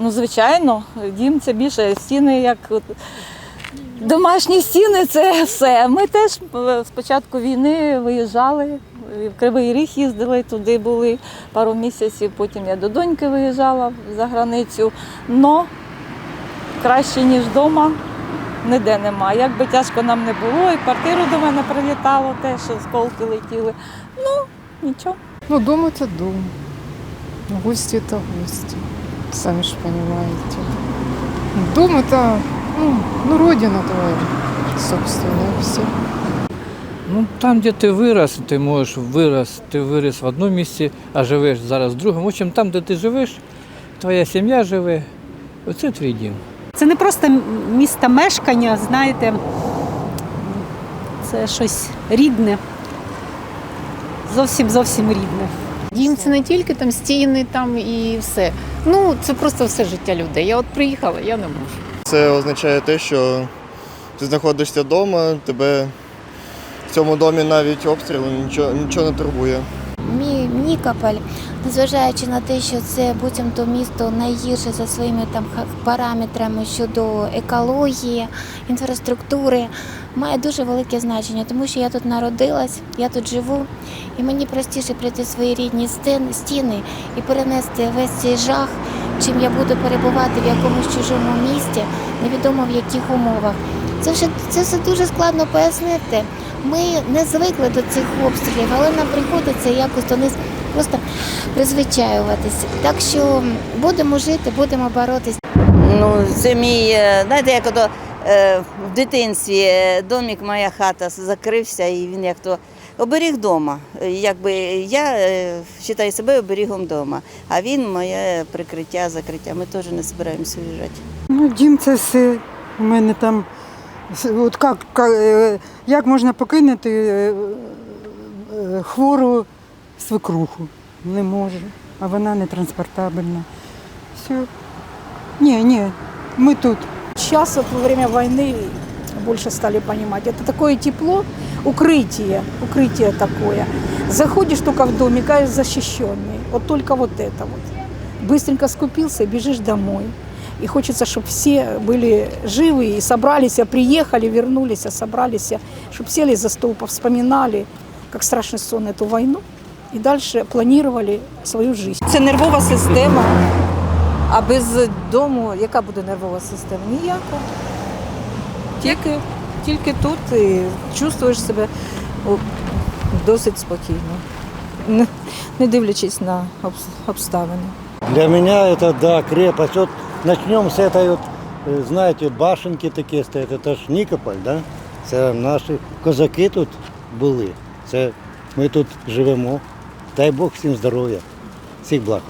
Ну, звичайно, дім це більше стіни, як домашні стіни це все. Ми теж е, з початку війни виїжджали, в Кривий Ріг їздили, туди були пару місяців, потім я до доньки виїжджала за границю. Но краще, ніж вдома, ніде нема. Як би тяжко нам не було, і квартиру до мене прилітало теж, осколки летіли. Ну, нічого. Ну, дом это дом. Гости это гости. Сами же понимаете. Дом это, ну, ну родина твоя, собственно, и все. Ну, там, де ти вирос, ти можеш вирос, ти виріс в одному місці, а живеш зараз в другому. В общем, там, де ти живеш, твоя сім'я живе, оце твій дім. Це не просто місто мешкання, знаєте, це щось рідне. Зовсім зовсім рідне. Дім це не тільки там стіни там і все. Ну, це просто все життя людей. Я от приїхала, я не можу. Це означає те, що ти знаходишся вдома, тебе в цьому домі навіть обстріли нічого, нічого не турбує. Нікополь, незважаючи на те, що це буцімто місто найгірше за своїми там параметрами щодо екології, інфраструктури, має дуже велике значення, тому що я тут народилась, я тут живу, і мені простіше прийти в свої рідні стіни і перенести весь цей жах, чим я буду перебувати в якомусь чужому місті, невідомо в яких умовах. Це вже це все дуже складно пояснити. Ми не звикли до цих обстрілів, але нам приходиться якось до них просто призвичаюватися. Так що будемо жити, будемо боротися. Ну, це мій, е, знаєте, як ото е, в дитинстві е, домик, моя хата закрився, і він як то оберіг дома. Е, Якби я е, вважаю себе оберігом дома, а він моє прикриття, закриття. Ми теж не збираємося виїжджати. Ну, дім це все. У мене там. От як, як можна покинути хвору свекруху? Не можу. А вона не транспортабельна. Все. Ні, ні, ми тут. Сейчас вот во время войны больше стали понимать. Это такое тепло, укрытие, укрытие такое. Заходишь только в домик, а защищенный. Вот только вот это вот. Быстренько скупился и бежишь домой. И хочется, чтобы все были живы и собрались, а приехали, вернулись, а собрались, чтобы сели за стол, повспоминали, как страшный сон эту войну, и дальше планировали свою жизнь. Це нервова система. А без дому яка буде нервова система? Ніяка. Тільки, тільки тут і чувствуєш себе о, досить спокійно, не, не дивлячись на обс- обставини. Для меня это, да, крепость. Вот начнем с этой вот, э, знаете, башенки такие стоят. Это ж Нікополь, да? Це наші козаки тут були. Це ми тут живемо. Дай Бог всім здоров'я. Всіх благ.